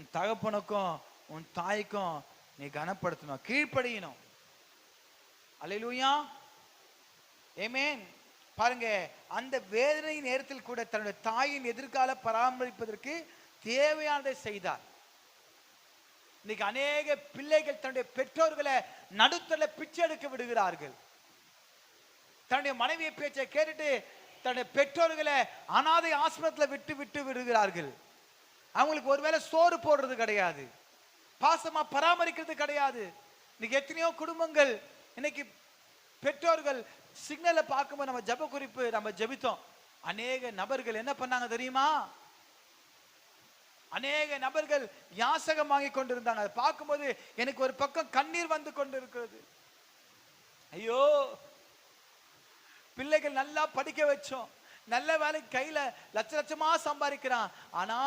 உன் தகப்பனுக்கும் உன் தாய்க்கும் நீ கனப்படுத்தணும் கீழ்ப்படியணும். அலையிலூயா ஏமேன் பாருங்க அந்த வேதனை நேரத்தில் கூட தன்னுடைய தாயின் எதிர்கால பராமரிப்பதற்கு தேவையானதை செய்தார். இன்னைக்கு அநேக பிள்ளைகள் தன்னுடைய பெற்றோர்களை நடுத்தல பிச்சை எடுக்க விடுகிறார்கள். தன்னுடைய மனைவியை பேச்சை கேட்டுட்டு தன்னுடைய பெற்றோர்களை அனாதை ஆசிரமத்தில் விட்டு விட்டு விடுகிறார்கள். அவங்களுக்கு ஒருவேளை சோறு போடுறது கிடையாது. பாசமா பராமரிக்கிறது கிடையாது. இன்னைக்கு எத்தனையோ குடும்பங்கள் இன்னைக்கு பெற்றோர்கள் சிக்னலை பார்க்கும்போது நம்ம ஜெப குறிப்பு நம்ம ஜெபித்தோம். அநேக நபர்கள் என்ன பண்ணாங்க தெரியுமா? அநேக நபர்கள் யாசகம் வாங்கி கொண்டிருந்தாங்க. அதை பார்க்கும்போது எனக்கு ஒரு பக்கம் கண்ணீர் வந்து கொண்டிருக்கிறது. ஐயோ பிள்ளைகள் நல்லா படிக்க வச்சோம். நல்ல வேலை கையில லட்ச லட்சமா சம்பாதிக்கிறான். ஆனா